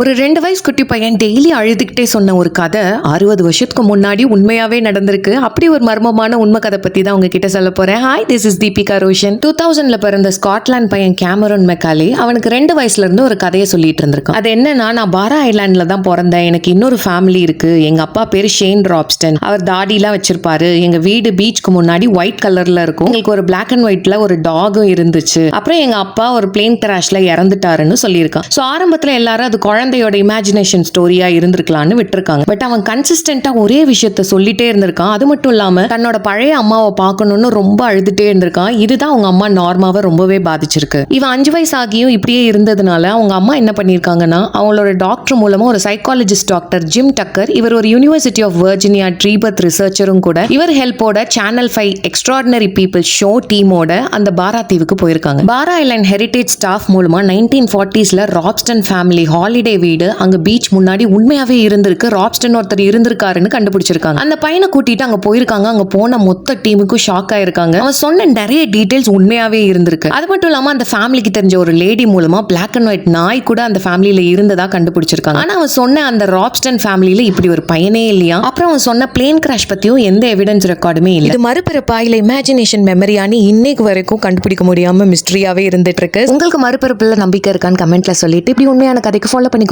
ஒரு ரெண்டு வயசு குட்டி பையன் டெய்லி அழுதுகிட்டே சொன்ன ஒரு கதை அறுபது வருஷத்துக்கு முன்னாடி உண்மையாவே நடந்திருக்கு. அப்படி ஒரு மர்மமான உண்மை கதை பத்தி தான் உங்ககிட்ட சொல்ல போறேன். Hi this is Deepika Roshan two தௌசண்ட்ல பிறந்த ஸ்காட்லாந்து பையன் கேமரோன் மெக்காலி அவனுக்கு ரெண்டு வயசுல இருந்து ஒரு கதையை சொல்லிட்டு இருந்திருக்கான். அது என்னன்னா நான் பாரா ஐலாண்ட்ல தான் பிறந்தேன். எனக்கு இன்னொரு ஃபேமிலி இருக்கு. எங்க அப்பா பேரு ஷேன் ராப்ஸ்டன் அவர் தாடிலாம் வச்சிருப்பாரு. எங்க வீடு பீச்சுக்கு முன்னாடி ஒயிட் கலர்ல இருக்கும். எங்களுக்கு ஒரு பிளாக் அண்ட் ஒயிட்ல ஒரு டாகும் இருந்துச்சு. அப்புறம் எங்க அப்பா ஒரு பிளேன் கிராஷ்ல இறந்துட்டாருன்னு சொல்லியிருக்கான். ஸோ ஆரம்பத்துல எல்லாரும் அது குழந்தை குழந்தையோட இமேஜினேஷன் ஸ்டோரியா இருந்திருக்கலாம்னு விட்டுருக்காங்க. பட் அவன் கன்சிஸ்டன்டா ஒரே விஷயத்த சொல்லிட்டே இருந்திருக்கான். அது மட்டும் இல்லாம தன்னோட பழைய அம்மாவை பார்க்கணும்னு ரொம்ப அழுதுட்டே இருந்திருக்கான். இதுதான் அவங்க அம்மா நார்மாவை ரொம்பவே பாதிச்சிருக்கு. இவன் அஞ்சு வயசு ஆகியும் இப்படியே இருந்ததுனால அவங்க அம்மா என்ன பண்ணியிருக்காங்கன்னா அவங்களோட டாக்டர் மூலமா ஒரு சைக்காலஜிஸ்ட் டாக்டர் ஜிம் டக்கர் இவர் ஒரு யூனிவர்சிட்டி ஆஃப் வர்ஜினியா ட்ரீபர்த் ரிசர்ச்சரும் கூட இவர் ஹெல்ப்போட channel five extraordinary people show டீமோட அந்த பாரா தீவுக்கு போயிருக்காங்க. பாரா ஐலண்ட் ஹெரிட்டேஜ் ஸ்டாஃப் மூலமா நைன்டீன் ஃபார்ட்டிஸ்ல ராப்ஸ்டன் ஃபேமிலி ஹாலிடே வீடு அங்க பீச் முன்னாடி உண்மையாவே இருந்திருக்கு. ராப்ஸ்டன் ஒருத்தர் இருந்திருக்காருன்னு கண்டுபிடிச்சிருக்காங்க. அந்த பையனை கூட்டிட்டு அங்க போயிருக்காங்க. அங்க போன மொத்த டீமுக்கும் ஷாக் ஆயிருக்காங்க. அவன் சொன்ன நிறைய டீடைல்ஸ் உண்மையாவே இருந்திருக்கு. அது மட்டும் இல்லாம அந்த ஃபேமிலிக்கு தெரிஞ்ச ஒரு லேடி மூலமா பிளாக் அண்ட் ஒயிட் நாய் கூட அந்த ஃபேமிலியில இருந்ததா கண்டுபிடிச்சிருக்காங்க. ஆனா அவன் சொன்ன அந்த ராப்ஸ்டன் ஃபேமிலியில இப்படி ஒரு பையனே இல்லையா? அப்புறம் அவன் சொன்ன பிளேன் கிராஷ் பத்தியும் எந்த எவிடன்ஸ் ரெக்கார்டுமே இல்லை. இது மறுபிறப்பா இல்ல இமேஜினேஷன் மெமரியான்னு இன்னைக்கு வரைக்கும் கண்டுபிடிக்க முடியாம மிஸ்ட்ரியாவே இருந்துட்டு இருக்கு. உங்களுக்கு மறுபிறப்புல நம்பிக்கை இருக்கான்னு கமெண்ட்ல சொல்லிட்டு இப்படி உண்மையான கதைக்கு ஃபாலோ பண்ணி